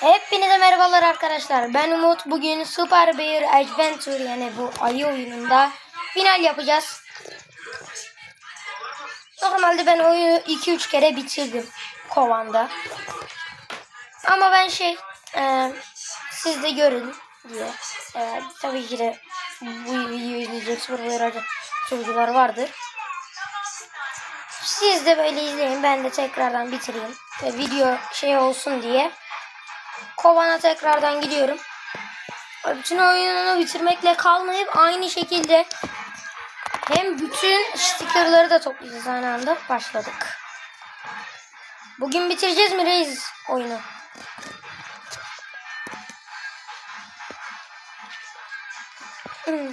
Hepinize merhabalar arkadaşlar. Ben Umut. Bugün Super Bear Adventure yani bu ayı oyununda final yapacağız. Normalde ben oyunu 2-3 kere bitirdim kovanda. Ama ben şey e, siz de görün diye. E, tabii ki de bu videoyu izleyecek Super Bear çocuklar vardır. Siz de böyle izleyin. Ben de tekrardan bitireyim. Ve video şey olsun diye. Kovana tekrardan gidiyorum. Bütün oyununu bitirmekle kalmayıp aynı şekilde hem bütün stickerları da toplayacağız aynı anda. Başladık. Bugün bitireceğiz mi reis oyunu? Hmm.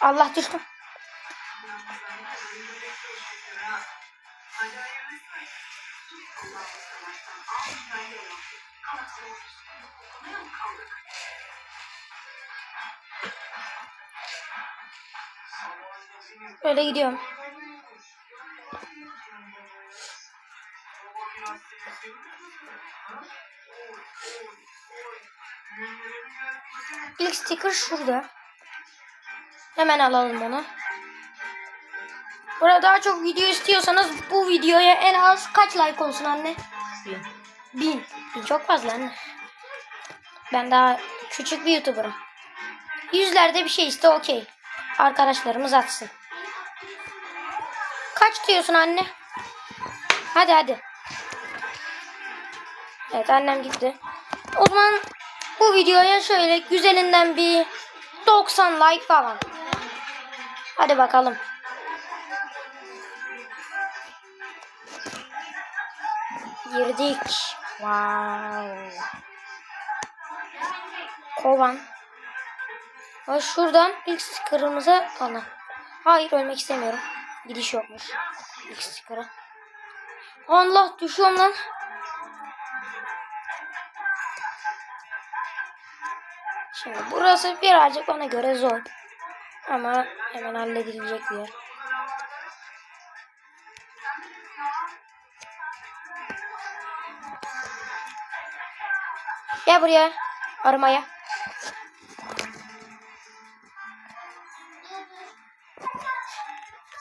Allah düştüm. Öyle gidiyorum. İlk sticker şurada. Hemen alalım onu. Burada daha çok video istiyorsanız bu videoya en az kaç like olsun anne? Bin. Bin çok fazla anne. Ben daha küçük bir YouTuber'ım. Yüzlerde bir şey iste okey. Arkadaşlarımız atsın. Kaç diyorsun anne? Hadi hadi. Evet annem gitti. O zaman bu videoya şöyle güzelinden bir 90 like falan. Hadi bakalım. Girdik. Wow. Kovan. Ve şuradan ilk sticker'ımıza ana. Hayır ölmek istemiyorum. Gidiş yokmuş. İlk sticker'a. Allah düşüyorum lan. Şimdi burası birazcık bana göre zor. Ama hemen halledilecek bir yer. Gel buraya. Arımaya.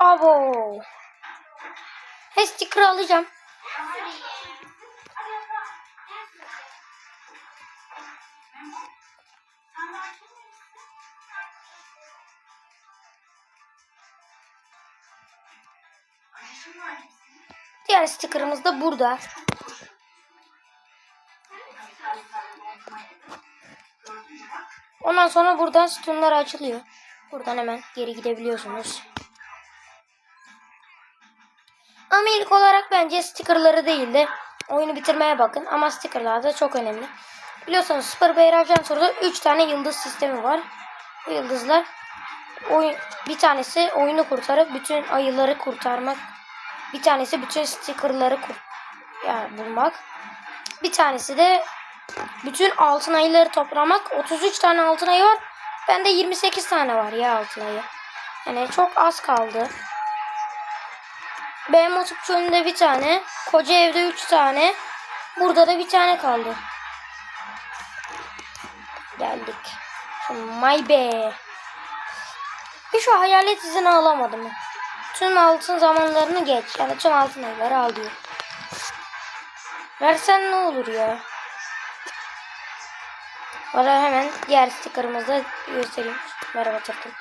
Abo. He sticker Diğer stickerımız da burada. Ondan sonra buradan sütunlar açılıyor. Buradan hemen geri gidebiliyorsunuz. Ama ilk olarak bence stickerları değil de oyunu bitirmeye bakın. Ama stickerlar da çok önemli. Biliyorsunuz Super Bear Adventure'da 3 tane yıldız sistemi var. Bu yıldızlar oyun, bir tanesi oyunu kurtarıp bütün ayıları kurtarmak. Bir tanesi bütün stickerları yani bulmak. Bir tanesi de bütün altın ayıları toplamak. 33 tane altın ayı var. Bende 28 tane var ya altın ayı. Yani çok az kaldı. Benim otup önünde bir tane. Koca evde 3 tane. Burada da bir tane kaldı. Geldik. Şimdi my be. Bir şu hayalet izini alamadım. Tüm altın zamanlarını geç. Yani tüm altın ayıları al diyor. Versen ne olur ya. Bana hemen diğer stickerımızı göstereyim. Merhaba tırtım.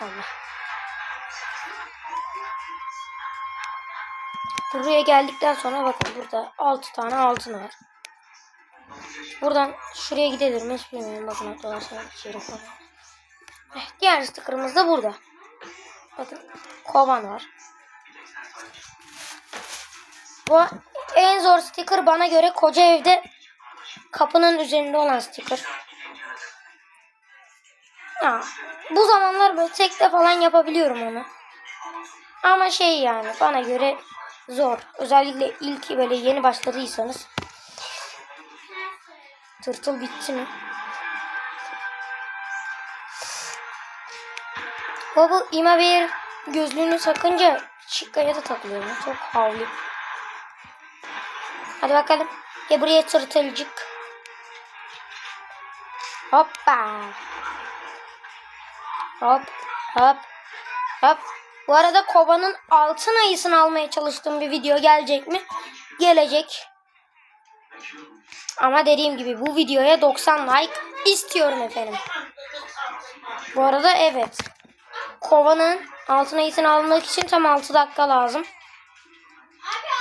Allah. Buraya geldikten sonra bakın burada 6 tane altın var. Buradan şuraya gidelim hiç bilmiyorum. Bakın arkadaşlar Diğer stickerımız da burada. Bakın kovan var. Bu en zor sticker bana göre koca evde kapının üzerinde olan sticker. Ya, bu zamanlar böyle tekte falan yapabiliyorum onu. Ama şey yani bana göre zor. Özellikle ilk böyle yeni başladıysanız. Tırtıl bitti mi? Baba ima bir gözlüğünü takınca çıkkaya da takılıyor. ya. Çok havli. Hadi bakalım. Gel buraya tırtılcık. Hoppa. Hop hop hop. Bu arada kovanın altın ayısını almaya çalıştığım bir video gelecek mi? Gelecek. Ama dediğim gibi bu videoya 90 like istiyorum efendim. Bu arada evet. Kovanın altın ayısını almak için tam 6 dakika lazım.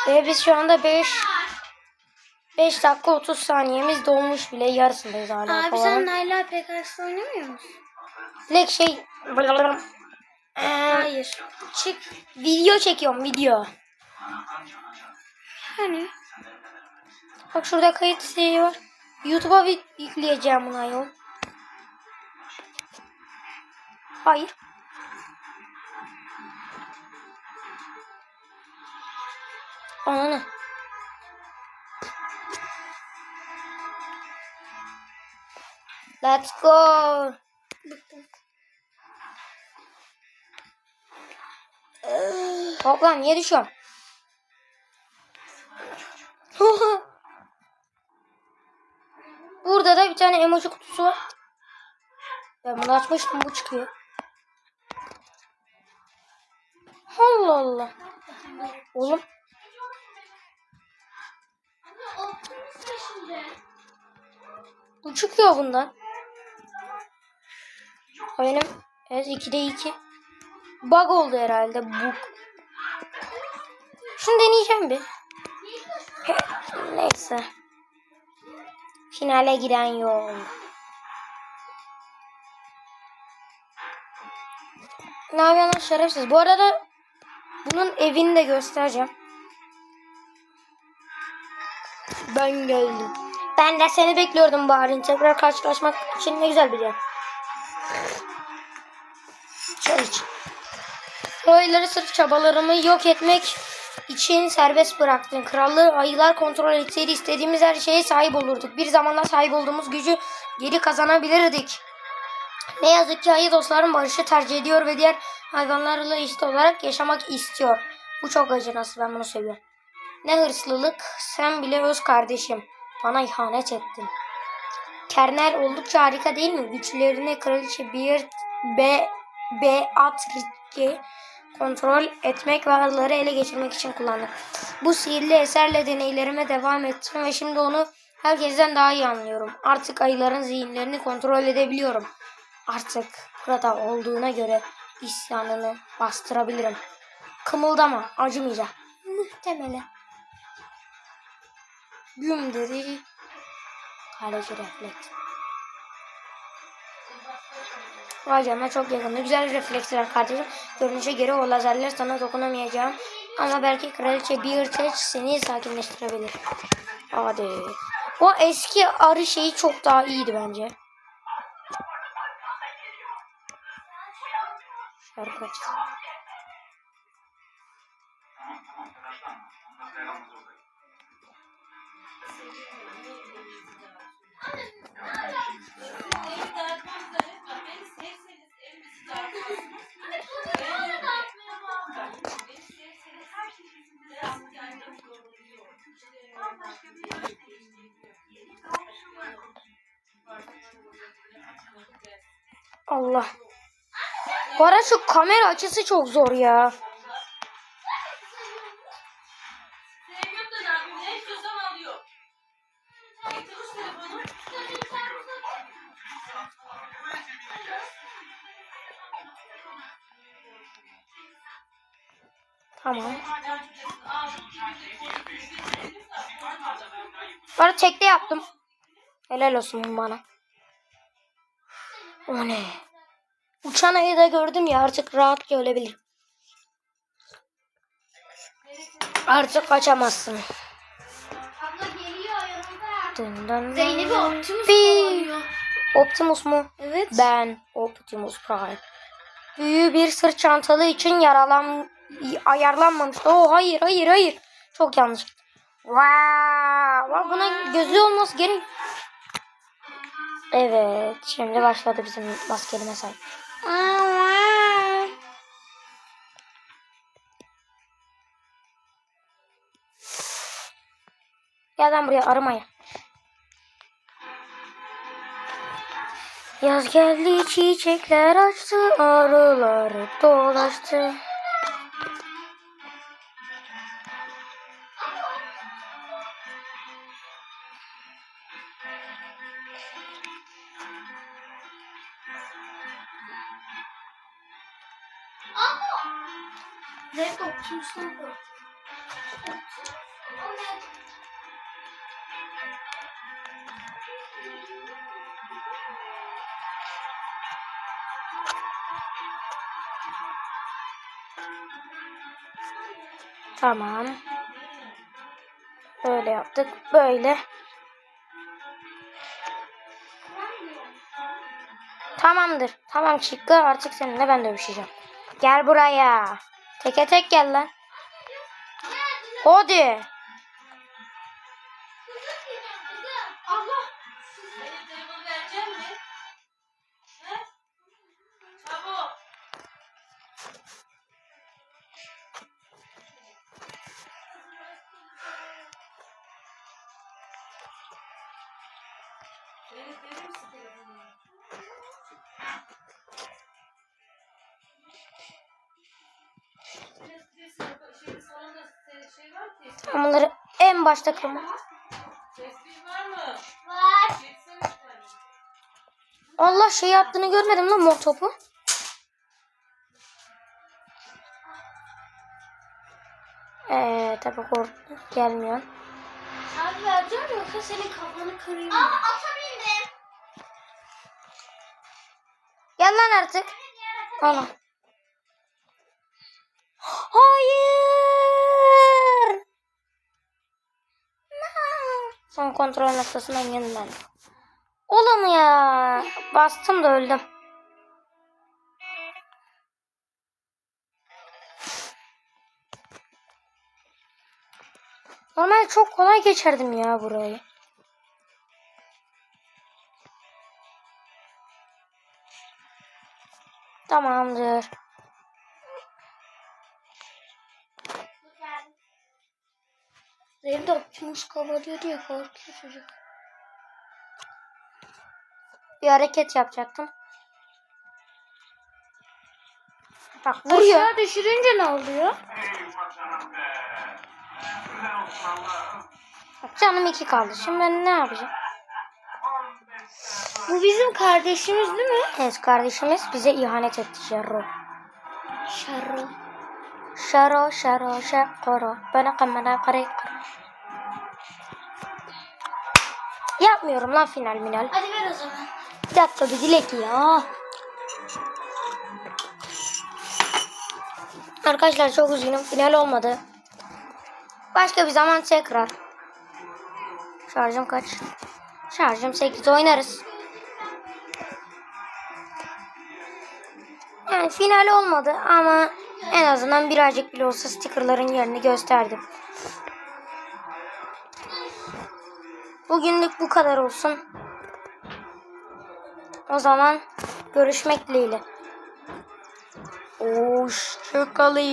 Ve biz şu anda 5 5 dakika 30 saniyemiz dolmuş bile yarısındayız hala Abi kovanın. sen Layla Pegasus oynamıyor musun? Dilek şey Ee, Hayır. çık video çekiyorum video. Hani? Bak şurada kayıt şeyi var. YouTube'a yükleyeceğim bunu ayol. Hayır. Ananı. Let's go. Hop lan niye düşüyorum? Burada da bir tane emoji kutusu var. Ben bunu açmıştım bu çıkıyor. Allah Allah. Oğlum. Bu çıkıyor bundan. Benim evet 2'de 2. Bug oldu herhalde. Bug. Şunu deneyeceğim bir. Neyse. Finale giden yol. Ne yapıyorsun şerefsiz? Bu arada bunun evini de göstereceğim. Ben geldim. Ben de seni bekliyordum bari. Tekrar karşılaşmak için ne güzel bir yer. Çay iç. Oyları sırf çabalarımı yok etmek için serbest bıraktın. Krallığı ayılar kontrol etseydi istediğimiz her şeye sahip olurduk. Bir zamanlar sahip olduğumuz gücü geri kazanabilirdik. Ne yazık ki ayı dostlarım barışı tercih ediyor ve diğer hayvanlarla eşit olarak yaşamak istiyor. Bu çok acı nasıl ben bunu seviyorum. Ne hırslılık sen bile öz kardeşim. Bana ihanet ettin. Kernel oldukça harika değil mi? Güçlerini kraliçe bir B B at Ritki kontrol etmek ve arıları ele geçirmek için kullandım. Bu sihirli eserle deneylerime devam ettim ve şimdi onu herkesten daha iyi anlıyorum. Artık ayıların zihinlerini kontrol edebiliyorum. Artık burada olduğuna göre isyanını bastırabilirim. Kımıldama, acımayacak. Muhtemelen. Güm dedi. Kaleci refleks. Vay canına çok yakında. Güzel refleksler kardeşim. Görünüşe göre o lazerler sana dokunamayacağım. Ama belki kraliçe bir teç seni sakinleştirebilir. Hadi. O eski arı şeyi çok daha iyiydi bence. Şarkı Bu ara şu kamera açısı çok zor ya. Tamam. Bu arada tekte yaptım. Helal olsun bana. O ne? Uçan ayı da gördüm ya artık rahatça ölebilirim. Artık kaçamazsın. Dın dın. Zeynep'i Optimus kovalıyor. Optimus mu? Evet. Ben Optimus Prime. Büyü bir sırt çantalı için yaralan ayarlanmamıştı. Oh hayır hayır hayır. Çok yanlış. Wow. Buna gözü olması gerek. Evet. Şimdi başladı bizim maskeli mesai. Gel lan buraya arımaya. Yaz geldi çiçekler açtı arılar dolaştı. Okçusundan kork. Tamam. Böyle yaptık. Böyle. Tamamdır. Tamam Çıkkı artık seninle ben dövüşeceğim. Gel buraya. Teke tek gel lan. Hadi. Onları en başta tane. Allah şey yaptığını görmedim lan mor topu. Eee tabi korktu. Gelmiyor. Abi vereceğim yoksa senin kafanı kırayım. Aa ata bindim. Gel lan artık. Ana. Hayır. Son kontrol noktasından yeniden. Oğlum ya. Bastım da öldüm. Normal çok kolay geçerdim ya burayı. Tamamdır. Zeynep de okçumuz kavalıyor diye korkuyor çocuk. Bir hareket yapacaktım. Bak vuruyor. Aşağı düşürünce ne oluyor? Bak canım iki kaldı. Şimdi ben ne yapacağım? Bu bizim kardeşimiz değil mi? Evet kardeşimiz bize ihanet etti Şerro. Şarro. Şaro şaro şakoro. Bana kamera kare Yapmıyorum lan final minal. Hadi ver o zaman. Bir dakika bir dilek ya. Arkadaşlar çok üzgünüm. Final olmadı. Başka bir zaman tekrar. Şarjım kaç? Şarjım 8 oynarız. Yani final olmadı ama en azından birazcık bile olsa stickerların yerini gösterdim. Bugünlük bu kadar olsun. O zaman görüşmek dileğiyle. Hoşçakalın.